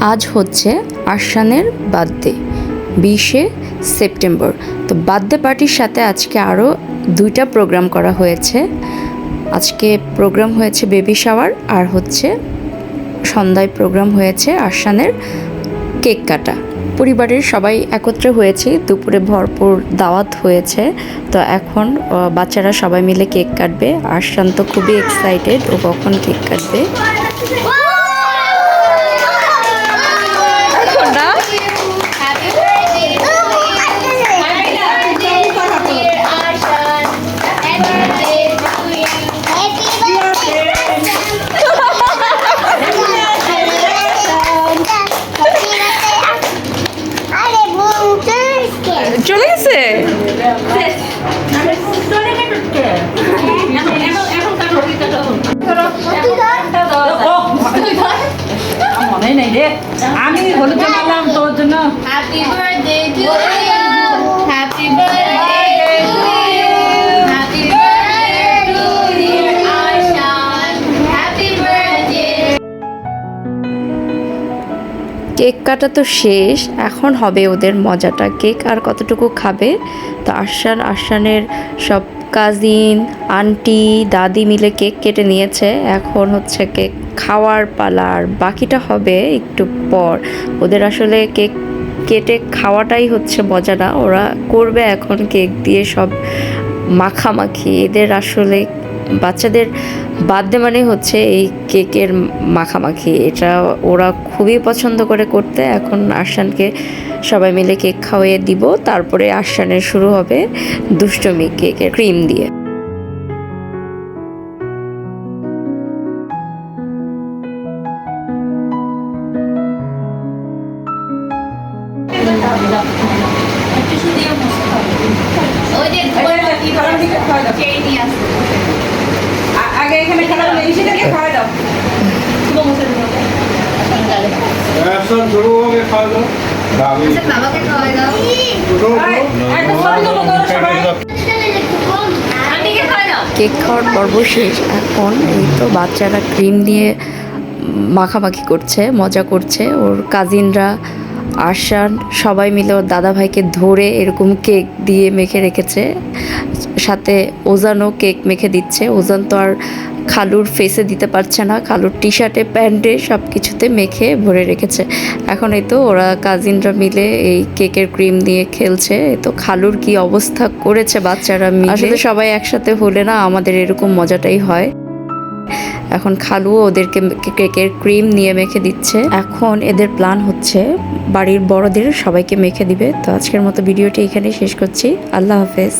আজ হচ্ছে আরশানের বার্থডে, বিশে সেপ্টেম্বর। তো বার্থডে পার্টির সাথে আজকে আরও দুইটা প্রোগ্রাম করা হয়েছে। আজকে প্রোগ্রাম হয়েছে বেবি শাওয়ার আর হচ্ছে সন্ধ্যায় প্রোগ্রাম হয়েছে আরশানের কেক কাটা। পরিবারের সবাই একত্রে হয়েছে, দুপুরে ভরপুর দাওয়াত হয়েছে। তো এখন বাচ্চারা সবাই মিলে কেক কাটবে। আরশান তো খুবই এক্সাইটেড ও কখন কেক কাটবে? মনে নেই রে আমি হলুদ তোর জন্য Happy birthday to you. Happy birthday to you. Happy birthday to you, Arshan. Happy birthday. Cake কাটা তো শেষ এখন হবে ওদের মজাটা কেক আর কতটুকু খাবে তো আরশান আরশানের সব কাজিন আন্টি দাদি মিলে কেক কেটে নিয়েছে এখন হচ্ছে কেক খাওয়ার পালা, আর বাকিটা হবে একটু পর। ওদের আসলে কেক কেটে খাওয়াটাই হচ্ছে মজা না। ওরা করবে এখন কেক দিয়ে সব মাখামাখি। এদের আসলে বাচ্চাদের বার্থডে মানে হচ্ছে এই কেকের মাখামাখি। এটা ওরা খুবই পছন্দ করে করতে। এখন আরশানকে সবাই মিলে কেক খাওয়িয়ে দিব। তারপরে আরশানের শুরু হবে দুষ্টমি কেকের ক্রিম দিয়ে। কেক খাওয়ার পর্ব শেষ। এখন এই তো বাচ্চারা ক্রিম দিয়ে মাখামাখি করছে, মজা করছে। ওর কাজিনরা আরশান সবাই মিলে ওর দাদা ভাইকে ধরে এরকম কেক দিয়ে মেখে রেখেছে। সাথে ওজানও কেক মেখে দিচ্ছে। ওজান তো আর খালুর ফেসে দিতে পারছে না। খালুর টি শার্টে প্যান্টে সব কিছুতে মেখে ভরে রেখেছে। এখন এই তো ওরা কাজিনরা মিলে এই কেকের ক্রিম দিয়ে খেলছে। তো খালুর কি অবস্থা করেছে বাচ্চারা মিলে। আসলে সবাই একসাথে হলে না আমাদের এরকম মজাটাই হয়। এখন খালু ওদেরকে কেকের ক্রিম নিয়ে মেখে দিচ্ছে। এখন এদের প্ল্যান হচ্ছে বাড়ির বড়দের সবাইকে মেখে দিবে। তো আজকের মতো ভিডিওটি এখানেই শেষ করছি। আল্লাহ হাফেজ।